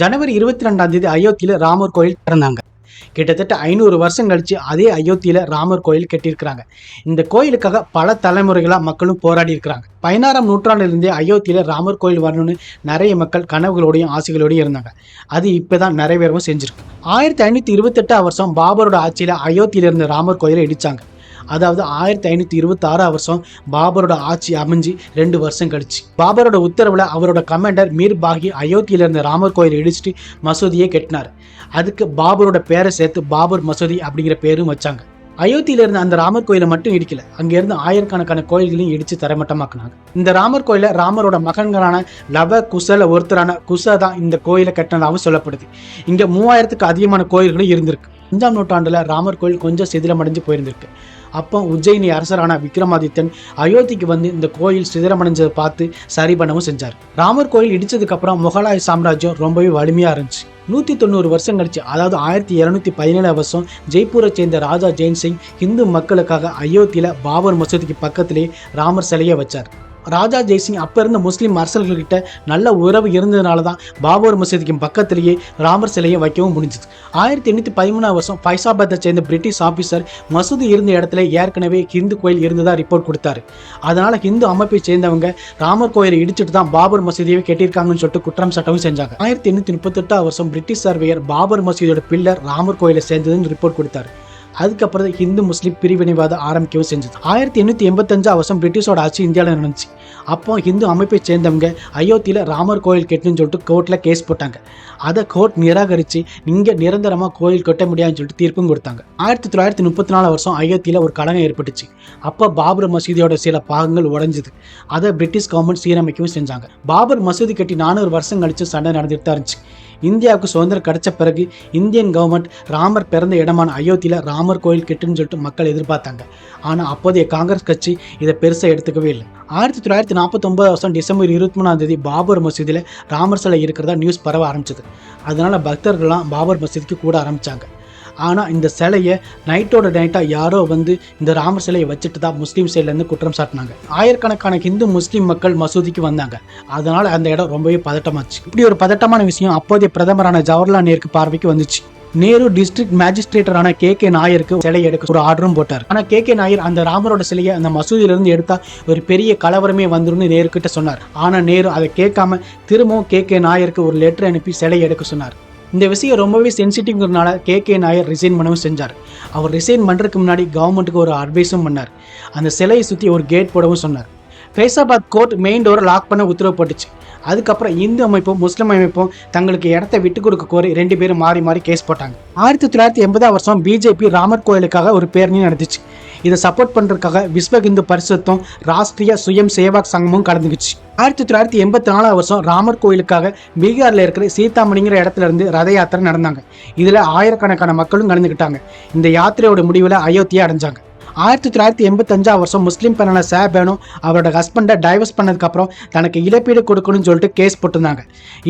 ஜனவரி இருபத்தி ரெண்டாம் தேதி அயோத்தியில் ராமர் கோயில் திறந்தாங்க. கிட்டத்தட்ட ஐநூறு வருஷம் கழிச்சு அதே அயோத்தியில ராமர் கோயில் கட்டியிருக்கிறாங்க. இந்த கோயிலுக்காக பல தலைமுறைகளா மக்களும் போராடி இருக்கிறாங்க. பதினாறாம் நூற்றாண்டிலிருந்தே அயோத்தியில ராமர் கோயில் வரணும்னு நிறைய மக்கள் கனவுகளோடையும் ஆசைகளோடையும் இருந்தாங்க. அது இப்பதான் நிறைவேறவும் செஞ்சிருக்கு. ஆயிரத்தி ஐநூத்தி இருபத்தெட்டாம் வருஷம் பாபரோட ஆட்சியில அயோத்தியில இருந்த ராமர் கோயிலை இடிச்சாங்க. அதாவது ஆயிரத்தி ஐநூற்றி இருபத்தி ஆறாம் வருஷம் பாபரோட ஆட்சி அமைஞ்சு ரெண்டு வருஷம் கழிச்சு. பாபரோட உத்தரவில் அவரோட கமாண்டர் மீர் பாகி அயோத்தியில இருந்த ராமர் கோயில் இடிச்சிட்டு மசூதியை கட்டினார். அதுக்கு பாபரோட பேரை சேர்த்து பாபர் மசூதி அப்படிங்கிற பேரும் வச்சாங்க. அயோத்தியில இருந்த அந்த ராமர் கோயிலை மட்டும் இடிக்கல. அங்கிருந்து ஆயிரக்கணக்கான கோயில்களையும் இடிச்சு தரமட்டமாக்குனாங்க. இந்த ராமர் கோயில ராமரோட மகன்களான லவ குசல ஒருத்தரான குச தான் இந்த கோயிலை கட்டினதாகவும் சொல்லப்படுது. இங்க மூவாயிரத்துக்கு அதிகமான கோயில்களும் இருந்திருக்கு. அஞ்சாம் நூற்றாண்டுல ராமர் கோயில் கொஞ்சம் சிதிலமடைஞ்சு போயிருந்திருக்கு. அப்போ உஜ்ஜயினி அரசரான விக்ரமாதித்தன் அயோத்திக்கு வந்து இந்த கோயில் சிதறமடைஞ்சதை பார்த்து சரி பண்ணவும் செஞ்சார். ராமர் கோயில் இடிச்சதுக்கப்புறம் முகலாய சாம்ராஜ்யம் ரொம்பவே வலிமையாக இருந்துச்சு. நூற்றி தொண்ணூறு வருஷம் கழிச்சு அதாவது ஆயிரத்தி இரநூத்தி பதினேழாம் வருஷம் ஜெய்ப்பூரை சேர்ந்த ராஜா ஜெயின் சிங் இந்து மக்களுக்காக அயோத்தியில பாபர் மசூதிக்கு பக்கத்திலே ராமர் சிலையை வச்சார். ராஜா ஜெய்சிங் அப்போ இருந்த முஸ்லீம் அரசர்கள்கிட்ட நல்ல உறவு இருந்ததுனால தான் பாபர் மசூதிக்கு பக்கத்திலேயே ராமர் சிலையை வைக்கவும் முடிஞ்சது. ஆயிரத்தி எண்ணூற்றி பதிமூணாம் வருஷம் ஃபைசாபாத்தை சேர்ந்த பிரிட்டிஷ் ஆஃபீஸர் மசூதி இருந்த இடத்துல ஏற்கனவே ஹிந்து கோயில் இருந்ததாக ரிப்போர்ட் கொடுத்தாரு. அதனால் ஹிந்து அமைப்பை சேர்ந்தவங்க ராமர் கோயிலை இடிச்சிட்டு தான் பாபர் மசூதியை கட்டியிருக்காங்கன்னு சொல்லிட்டு குற்றம் சட்டமும் செஞ்சாங்க. ஆயிரத்தி எண்ணூற்றி முப்பத்தெட்டாம் வருஷம் பிரிட்டிஷ் சர்வேயர் பாபர் மசூதியோட பில்லர் ராமர் கோயிலை சேர்ந்ததுன்னு ரிப்போர்ட் கொடுத்தாரு. அதுக்கப்புறம் தான் ஹிந்து முஸ்லீம் பிரிவினைவாதம் ஆரம்பிக்கவும் செஞ்சது. ஆயிரத்தி எண்ணூற்றி எண்பத்தஞ்சாம் வருஷம் பிரிட்டிஷோட ஆட்சி இந்தியாவில் நடந்துச்சு. அப்போ ஹிந்து அமைப்பை சேர்ந்தவங்க அயோத்தியில் ராமர் கோயில் கெட்டுன்னு சொல்லிட்டு கோர்ட்டில் கேஸ் போட்டாங்க. அதை கோர்ட் நிராகரித்து இங்கே நிரந்தரமாக கோயில் கட்ட முடியாதுன்னு சொல்லிட்டு தீர்ப்பும் கொடுத்தாங்க. ஆயிரத்தி தொள்ளாயிரத்தி முப்பத்தி நாலு வருஷம் அயோத்தியில் ஒரு கலகம் ஏற்பட்டுச்சு. அப்போ பாபர் மசூதியோட சில பாகங்கள் உடைஞ்சுது. அதை பிரிட்டிஷ் கவர்மெண்ட் சீரமைக்கவும் செஞ்சாங்க. பாபர் மசூதி கட்டி நானூறு வருஷம் கழிச்சு சண்டை நடந்துட்டு தான் இருந்துச்சு. இந்தியாவுக்கு சுதந்திரம் கிடைச்ச பிறகு இந்தியன் கவர்மெண்ட் ராமர் பிறந்த இடமான அயோத்தியில் ராமர் கோயில் கெட்டுன்னு சொல்லிட்டு மக்கள் எதிர்பார்த்தாங்க. ஆனால் அப்போதைய காங்கிரஸ் கட்சி இதை பெருசாக எடுத்துக்கவே இல்லை. ஆயிரத்தி தொள்ளாயிரத்தி நாற்பத்தொம்பது வருஷம் டிசம்பர் இருபத்தி மூணாம் தேதி பாபர் மசூதியில் ராமர் சிலை இருக்கிறதா நியூஸ் பரவ ஆரம்பிச்சது. அதனால் பக்தர்கள்லாம் பாபர் மசூதிக்கு கூட ஆரம்பித்தாங்க ஆனால் இந்த சிலையை நைட்டோட நைட்டாக யாரோ வந்து இந்த ராமர் சிலையை வச்சுட்டு தான் முஸ்லீம் சைட்லேருந்து குற்றம் சாட்டினாங்க. ஆயிரக்கணக்கான ஹிந்து முஸ்லீம் மக்கள் மசூதிக்கு வந்தாங்க. அதனால் அந்த இடம் ரொம்பவே பதட்டமாச்சு. இப்படி ஒரு பதட்டமான விஷயம் அப்போதைய பிரதமரான ஜவஹர்லால் நேருக்கு பார்வைக்கு வந்துச்சு. நேரு டிஸ்ட்ரிக்ட் மேஜிஸ்ட்ரேட்டரான கே கே நாயருக்கு சிலை எடுக்க ஒரு ஆர்டரும் போட்டார். ஆனால் கே கே நாயர் அந்த ராமரோட சிலையை அந்த மசூதியிலிருந்து எடுத்தால் எடுத்தா ஒரு பெரிய கலவரமே வந்துரும்னு நேரு கிட்ட சொன்னார். ஆனால் நேரு அதை கேட்காம திரும்பவும் கே கே நாயருக்கு ஒரு லெட்டர் அனுப்பி சிலை எடுக்க சொன்னார். இந்த விஷயம் ரொம்பவே சென்சிட்டிவ்ங்கிறதுனால கே கே நாயர் ரிசைன் பண்ணவும் செஞ்சார். அவர் ரிசைன் பண்ணுறதுக்கு முன்னாடி கவர்மெண்ட்டுக்கு ஒரு அட்வைஸும் பண்ணார். அந்த சிலையை சுற்றி ஒரு கேட் போடவும் சொன்னார். ஃபைசாபாத் கோர்ட் மெயின் டோரை லாக் பண்ண உத்தரவு போட்டுச்சு. அதுக்கப்புறம் இந்து அமைப்பும் முஸ்லிம் அமைப்பும் தங்களுக்கு இடத்த விட்டு கொடுக்க கோரி ரெண்டு பேரும் மாறி மாறி கேஸ் போட்டாங்க. ஆயிரத்தி தொள்ளாயிரத்தி எண்பதாம் வருஷம் பிஜேபி ராமர் கோயிலுக்காக ஒரு பேரணி நடந்துச்சு இதை சப்போர்ட் பண்ணுறதுக்காக விஸ்வ இந்து பரிசத்தும் ராஷ்டிரிய சுயம் சேவாக் சங்கமும் கலந்துக்குச்சு. ஆயிரத்தி தொள்ளாயிரத்தி எண்பத்தி நாலாம் வருஷம் ராமர் கோயிலுக்காக பீகாரில் இருக்கிற சீதாமணிங்கிற இடத்துல இருந்து ரத யாத்திரை நடந்தாங்க. இதில் ஆயிரக்கணக்கான மக்களும் கலந்துக்கிட்டாங்க. இந்த யாத்திரையோட முடிவில் அயோத்தியை அடைஞ்சாங்க. ஆயிரத்தி தொள்ளாயிரத்தி எண்பத்தஞ்சாம் வருஷம் முஸ்லீம் பெண்ணான சாபேனும் அவரோட ஹஸ்பண்டை டைவர்ஸ் பண்ணதுக்கப்புறம் தனக்கு இழப்பீடு கொடுக்கணும்னு சொல்லிட்டு கேஸ் போட்டிருந்தாங்க.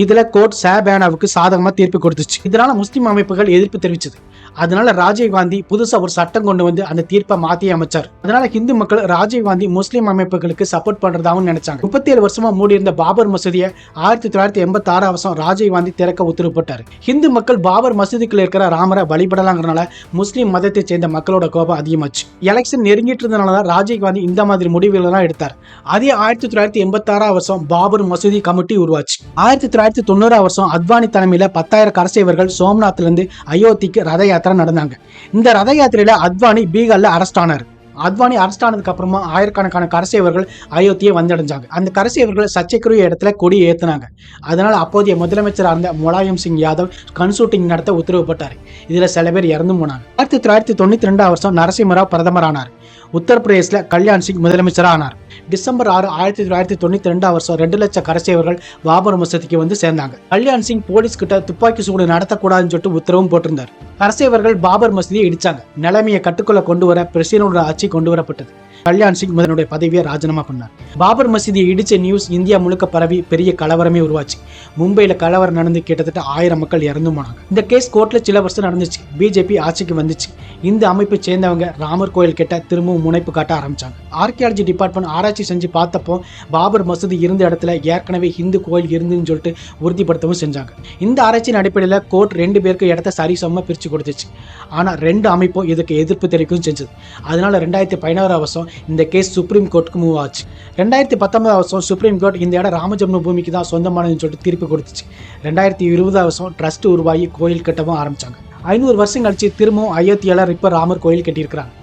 இதில் கோர்ட் சாபேனாவுக்கு சாதகமாக தீர்ப்பு கொடுத்துச்சு. இதனால் முஸ்லீம் அமைப்புகள் எதிர்ப்பு தெரிவிச்சது. அதனால ராஜீவ் காந்தி புதுசாக ஒரு சட்டம் கொண்டு வந்து அந்த தீர்ப்பை மாற்றி அமைச்சார். அதனால ஹிந்து மக்கள் ராஜீவ் காந்தி முஸ்லீம் அமைப்புகளுக்கு சப்போர்ட் பண்ணுறதாகவும் நினைச்சாங்க. முப்பத்தி ஏழு வருஷமா மூடி இருந்த பாபர் மசூதியை ஆயிரத்தி தொள்ளாயிரத்தி எண்பத்தி ஆறாம் வருஷம் ராஜீவ் காந்தி திறக்க உத்தரவு போட்டார் ஹிந்து மக்கள் பாபர் மசூதிக்குள்ள இருக்கிற ராமரை வழிபடலாங்கிறனால முஸ்லீம் மதத்தை சேர்ந்த மக்களோட கோபம் அதிகமாச்சு. எலெக்ஷன் நெருங்கிட்டு இருந்தனால தான் ராஜீவ் காந்தி இந்த மாதிரி முடிவுகளெல்லாம் எடுத்தார். அதே ஆயிரத்தி தொள்ளாயிரத்தி எண்பத்தாறாம் வருஷம் பாபர் மசூதி கமிட்டி உருவாச்சு. ஆயிரத்தி தொள்ளாயிரத்தி தொண்ணூறாம் வருஷம் அத்வானி தலைமையில் பத்தாயிரம் கரசேவர்கள் சோம்நாத்ல இருந்து அயோத்திக்கு ரத யாத்திரை நடந்தாங்க. இந்த ரத யாத்திரையில் அத்வானி பீகார்ல அரெஸ்ட் ஆனார். அத்வானி அரெஸ்ட் ஆனதுக்கு அப்புறமா ஆயிரக்கணக்கான கரசேவர்கள் அயோத்தியை வந்தடைஞ்சாங்க. அந்த கரசேவர்கள் சர்ச்சைக்குரிய இடத்துல கொடி ஏத்துனாங்க. அதனால அப்போதைய முதலமைச்சராக இருந்த முலாயம் சிங் யாதவ் கன்சூட்டிங் நடத்த உத்தரவு போட்டார். இதுல சில பேர் இறந்து போனாங்க. ஆயிரத்தி தொள்ளாயிரத்தி தொண்ணூத்தி ரெண்டாம் வருஷம் நரசிம்மராவ் பிரதமர் ஆனார் உத்தரப்பிரதேசில் கல்யாண் சிங் முதலமைச்சராக ஆனார். டிசம்பர் ஆறு ஆயிரத்தி தொள்ளாயிரத்தி தொண்ணூத்தி ரெண்டாம் வருஷம் ரெண்டு லட்சம் கரசேவர்கள் பாபர் மசதிக்கு வந்து சேர்ந்தாங்க. கல்யாண் சிங் போலீஸ் கிட்ட துப்பாக்கி சூடு நடத்தக்கூடாதுன்னு சொல்லிட்டு உத்தரவும் போட்டிருந்தார். கரசேவர்கள் பாபர் மசூதியை இடிச்சாங்க. நிலைமையை கட்டுக்குள்ள கொண்டு வர பிரசிடனோட ஆட்சி கொண்டு வரப்பட்டது. கல்யாண் சிங் முதனுடைய பதவியை ராஜினாமா பண்ணார். பாபர் மசீதியை இடிச்ச நியூஸ் இந்தியா முழுக்க பரவி பெரிய கலவரமே உருவாச்சு. மும்பையில் கலவரம் நடந்து கிட்டத்தட்ட ஆயிரம் மக்கள் இறந்து போனாங்க. இந்த கேஸ் கோர்ட்ல சில வருஷம் நடந்துச்சு. பிஜேபி ஆட்சிக்கு வந்துச்சு. இந்த அமைப்பை சேர்ந்தவங்க ராமர் கோயில் கிட்ட திரும்பவும் முனைப்பு காட்ட ஆரம்பிச்சாங்க. ஆர்கியாலஜி டிபார்ட்மெண்ட் ஆராய்ச்சி செஞ்சு பார்த்தப்போ பாபர் மசூதி இருந்த இடத்துல ஏற்கனவே இந்து கோயில் இருந்துன்னு சொல்லிட்டு உறுதிப்படுத்தவும் செஞ்சாங்க. இந்த ஆராய்ச்சியின் அடிப்படையில் கோர்ட் ரெண்டு பேருக்கு இடத்த சரிசமமாக பிரித்து கொடுத்துச்சு. ஆனால் ரெண்டு அமைப்பும் இதுக்கு எதிர்ப்பு தெரிவிக்கவும் செஞ்சது. அதனால ரெண்டாயிரத்தி பதினாறு வருஷம் இந்த கேஸ் சுப்ரீம் கோர்ட்டுக்கு மூவ் ஆச்சு. ரெண்டாயிரத்தி பத்தொன்பது வருஷம் சுப்ரீம் கோர்ட் இந்த இடம் ராமஜென்ம பூமிக்கு தான் சொந்தமானதுன்னு சொல்லிட்டு தீர்ப்பு கொடுத்துச்சு. ரெண்டாயிரத்தி இருபது வருஷம் ட்ரஸ்ட் உருவாகி கோயில் கட்டவும் ஆரம்பிச்சாங்க. ஐநூறு வருஷம் கழிச்சு திரும்பவும் அயோத்தியால இப்ப ராமர் கோயில் கட்டியிருக்கிறாங்க.